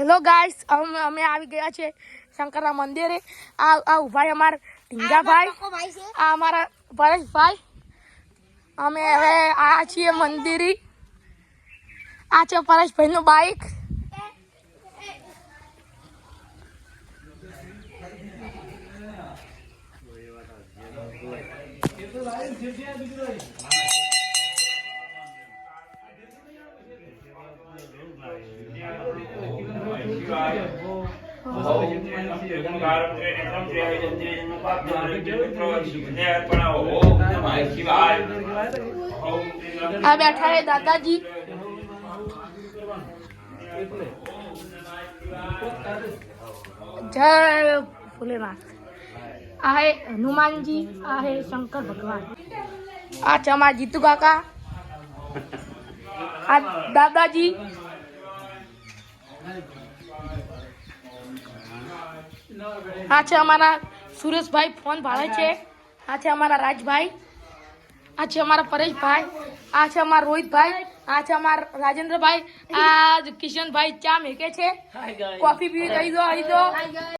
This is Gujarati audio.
હેલો ગાઈસ અમે અમે આવી ગયા છે શંકરના મંદિરે. આ આ ઊભા છે અમારા ઢીંગાભાઈ ભાઈ આ અમારા પરેશભાઈ. અમે હવે આ છીએ મંદિરે. આ છે પરેશભાઈનું બાઈક. આ બેઠા હે દાદાજી. જય ભોલેનાથ આ હે હનુમાનજી, આ હે શંકર ભગવાન. આ છે અમારા જીતુ કાકા. આ દાદાજી. આ છે અમારા સુરેશભાઈ ફોન ભાડે છે. આ છે અમારા રાજભાઈ. આ છે અમારા પરેશભાઈ. આ છે અમારા રોહિતભાઈ. આ છે અમારા રાજેન્દ્રભાઈ. આ કિશનભાઈ ચા મેકે છે. કોફી પીવી દઈ દો આવી દો.